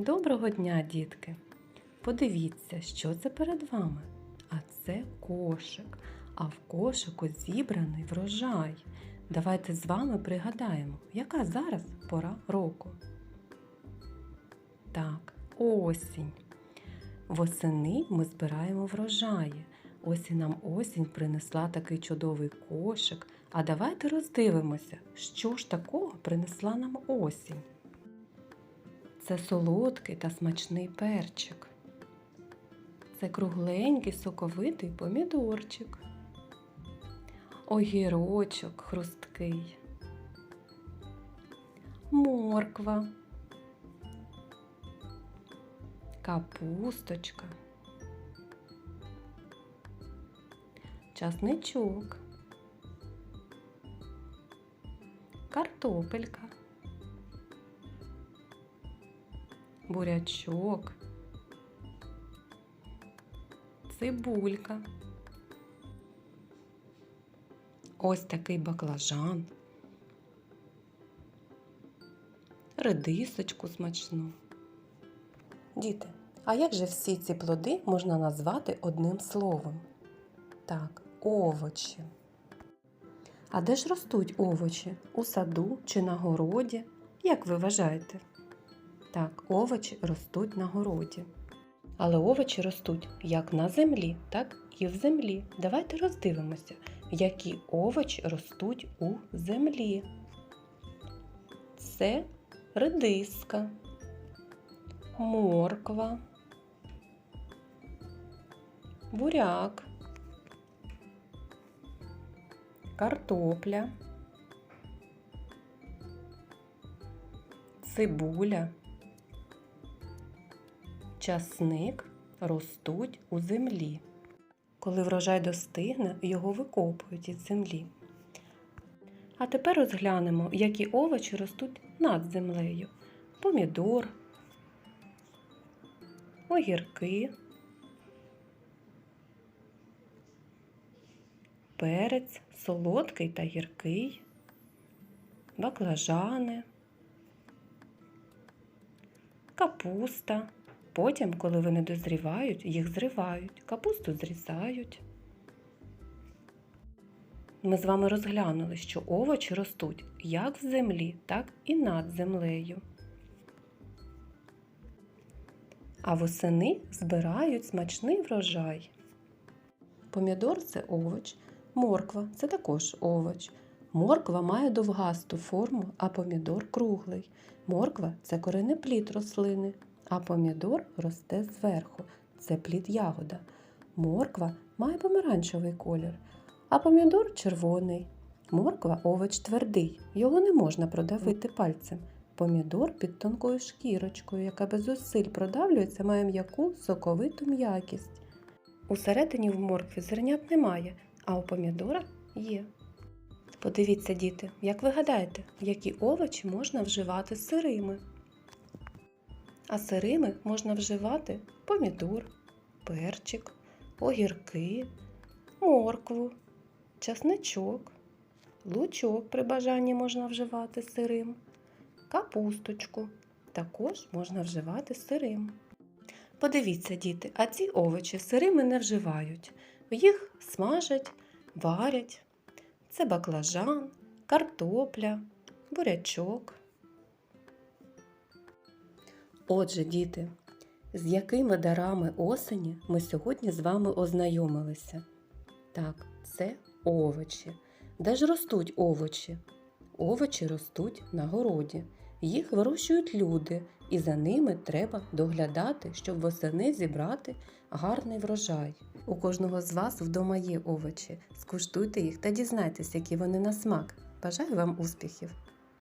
Доброго дня, дітки! Подивіться, що це перед вами. А це кошик. А в кошику зібраний врожай. Давайте з вами пригадаємо, яка зараз пора року. Так, осінь. Восени ми збираємо врожаї. Ось і нам осінь принесла такий чудовий кошик. А давайте роздивимося, що ж такого принесла нам осінь. Це солодкий та смачний перчик. Це кругленький соковитий помідорчик. Огірочок хрусткий. Морква. Капусточка. Часничок. Картопелька. Бурячок, цибулька. Ось такий баклажан, редисочку смачну. Діти, а як же всі ці плоди можна назвати одним словом? Так, овочі. А де ж ростуть овочі? У саду чи на городі? Як ви вважаєте? Так, овочі ростуть на городі. Але овочі ростуть як на землі, так і в землі. Давайте роздивимося, які овочі ростуть у землі. Це редиска, морква, буряк, картопля, цибуля часник ростуть у землі. Коли врожай достигне, його викопують із землі. А тепер розглянемо, які овочі ростуть над землею: помідор, огірки, перець солодкий та гіркий, баклажани, капуста. Потім, коли вони дозрівають, їх зривають, капусту зрізають. Ми з вами розглянули, що овочі ростуть як в землі, так і над землею. А восени збирають смачний врожай. Помідор це овоч, морква це також овоч. Морква має довгасту форму, а помідор круглий. Морква це коренеплід рослини, а помідор росте зверху. Це плід ягода. Морква має помаранчевий колір, а помідор червоний. Морква овоч твердий, його не можна продавити пальцем. Помідор під тонкою шкірочкою, яка без зусиль продавлюється, має м'яку соковиту м'якість. Усередині в моркві зернят немає, а у помідора є. Подивіться, діти, як ви гадаєте, які овочі можна вживати сирими? А сирими можна вживати помідор, перчик, огірки, моркву, часничок, лучок при бажанні можна вживати сирим, капусточку також можна вживати сирим. Подивіться, діти, а ці овочі сирими не вживають. Їх смажать, варять. Це баклажан, картопля, бурячок. Отже, діти, з якими дарами осені ми сьогодні з вами ознайомилися? Так, це овочі. Де ж ростуть овочі? Овочі ростуть на городі. Їх вирощують люди, і за ними треба доглядати, щоб восени зібрати гарний врожай. У кожного з вас вдома є овочі. Скуштуйте їх та дізнайтесь, які вони на смак. Бажаю вам успіхів!